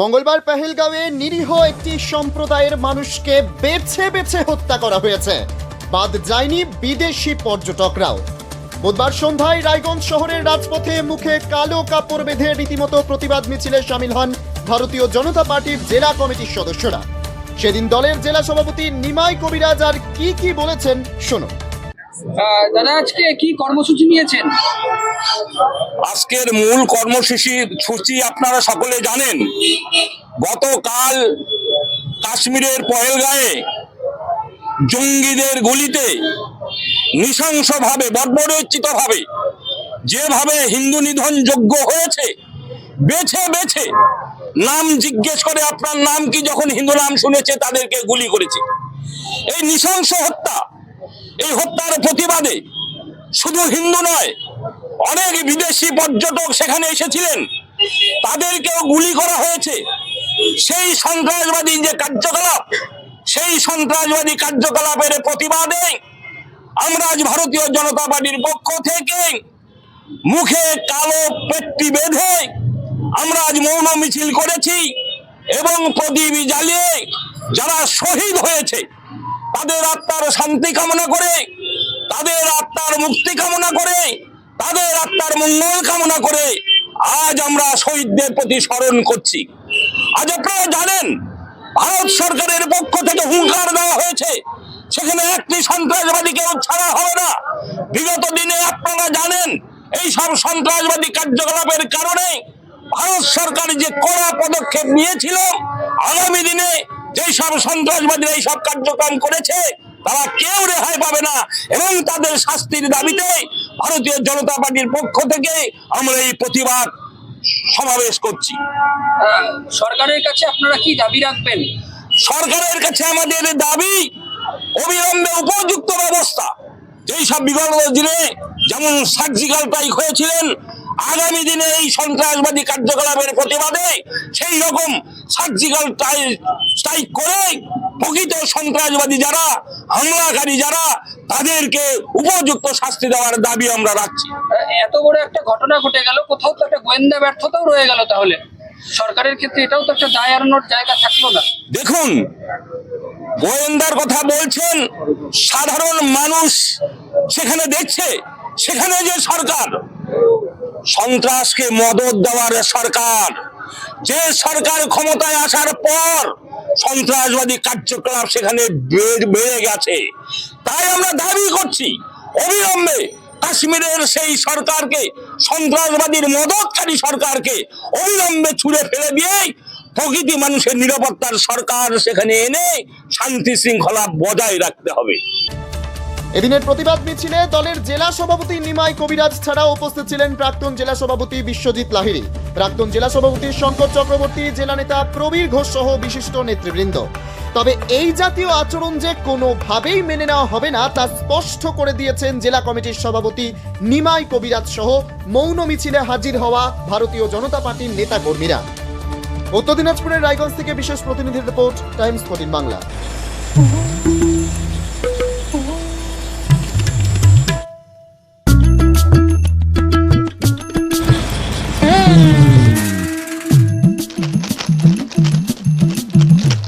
মঙ্গলবার পেহেলগাঁওয়ে নিরীহ একটি সম্প্রদায়ের মানুষকে বেছে বেছে হত্যা করা হয়েছে। বাদ যায়নি বিদেশি পর্যটকরাও। বুধবার সন্ধ্যায় রায়গঞ্জ শহরের রাজপথে মুখে কালো কাপড় বেঁধে রীতিমতো প্রতিবাদ মিছিলে সামিল হন ভারতীয় জনতা পার্টির জেলা কমিটির সদস্যরা। সেদিন দলের জেলা সভাপতি নিমাই কবিরাজ আর কি কি বলেছেন শোনো দাদা, আজকে কি কর্মসূচি নিয়েছেন? আজকের মূল কর্মসূচি সূচি আপনারা সকলে জানেন। গতকাল কাশ্মীরের পহেলগাঁয়ে জঙ্গিদের গুলিতে নৃশংসভাবে, বর্বরোচিতভাবে যেভাবে হিন্দু নিধন যোগ্য হয়েছে, বেছে বেছে নাম জিজ্ঞেস করে আপনার নাম কি? যখন হিন্দু নাম শুনেছে, তাদেরকে গুলি করেছে। এই নৃশংস হত্যা এই হত্যার প্রতিবাদে শুধু হিন্দু নয়, অনেক বিদেশি পর্যটক সেখানে এসেছিলেন। তাদেরকেও গুলি করা হয়েছে। সেই সন্ত্রাসবাদী যে কার্যকলাপ, সেই সন্ত্রাসবাদী কার্যকলাপের প্রতিবাদে আমরা আজ ভারতীয় জনতা পার্টির পক্ষ থেকে মুখে কালো পেট্টি বেঁধে আমরা আজ মৌন মিছিল করেছি এবং প্রদীপ জ্বালিয়ে যারা শহীদ হয়েছে তাদের আত্মার শান্তি কামনা করে, তাদের আত্মার মুক্তি কামনা করে, তাদের আত্মার মঙ্গল কামনা করে আজ আমরা শহীদদের প্রতি স্মরণ করছি। আজ আপনারা জানেন, ভারত সরকারের পক্ষ থেকে হুঙ্কার দেওয়া হয়েছে, সেখানে একটি সন্ত্রাসবাদীকেও ছাড়া হবে না। বিগত দিনে আপনারা জানেন, এই সব সন্ত্রাসবাদী কার্যকলাপের কারণে ভারত সরকার যে কড়া পদক্ষেপ নিয়েছিল, আগামী দিনে যেই সব সন্ত্রাসবাদীরা এই সব কার্যক্রম করেছে তারা কেউ রেহাই পাবে না। এবং তাদের শাস্তির দাবিতে ভারতীয় জনতা পার্টির পক্ষ থেকে আমরা এই প্রতিবাদ সমাবেশ করছি। সরকারের কাছে আপনারা কি দাবি রাখবেন? সরকারের কাছে আমাদের দাবি অবিলম্বে উপযুক্ত ব্যবস্থা। যেই সব বিগত দিনে যেমন সার্জিক্যাল স্ট্রাইক হয়েছিলেন আগামী দিনে এই সন্ত্রাসবাদী কার্যকলাপের প্রতিবাদে সেই রকম সার্জিক্যাল স্ট্রাইক করে প্রকৃত সন্ত্রাসবাদী যারা হামলাকারী যারা তাদেরকে উপযুক্ত শাস্তি দেওয়ার দাবি আমরা রাখছি। এত বড় একটা ঘটনা ঘটে গেল কোথাও তো একটা গোয়েন্দা ব্যর্থতাও রয়ে গেল তাহলে। সরকারের ক্ষেত্রে এটাও তো একটা দায় এড়ানোর জায়গা থাকল না। দেখুন গোয়েন্দার কথা বলছেন সাধারণ মানুষ সেখানে দেখছে সেখানে যে সরকার। সন্ত্রাসকে মদত দেওয়ার সরকার। যে সরকার ক্ষমতায় আসার পর সন্ত্রাসবাদী কার্যকলাপ সেখানে বেড়ে গেছে। তাই আমরা দাবি করছি, অবিলম্বে কাশ্মীরের সেই সরকারকে, সন্ত্রাসবাদীর মদতকারী সরকারকে অবিলম্বে ছুড়ে ফেলে দিয়ে প্রকৃতি মানুষের নিরাপত্তার সরকার সেখানে এনে শান্তি শৃঙ্খলা বজায় রাখতে হবে। এদিনের প্রতিবাদ মিছিলে দলের জেলা সভাপতি নিমাই কবিরাজ ছাড়া উপস্থিত ছিলেন প্রাক্তন জেলা সভাপতি বিশ্বজিৎ লাহিড়ী। প্রাক্তন জেলা সভাপতি শঙ্কর চক্রবর্তী, জেলা নেতা প্রবীর ঘোষ সহ বিশিষ্ট নেতৃবৃন্দ। তবে এই জাতীয় আচরণ যে কোনোভাবেই মেনে নেওয়া হবে না, তা স্পষ্ট করে দিয়েছেন জেলা কমিটির সভাপতি নিমাই কবিরাজ সহ মৌন মিছিলে হাজির হওয়া ভারতীয় জনতা পার্টির নেতা কর্মীরা উত্তর দিনাজপুরের রায়গঞ্জ থেকে বিশেষ প্রতিনিধির রিপোর্ট, টাইমস ফোর্টিন বাংলা।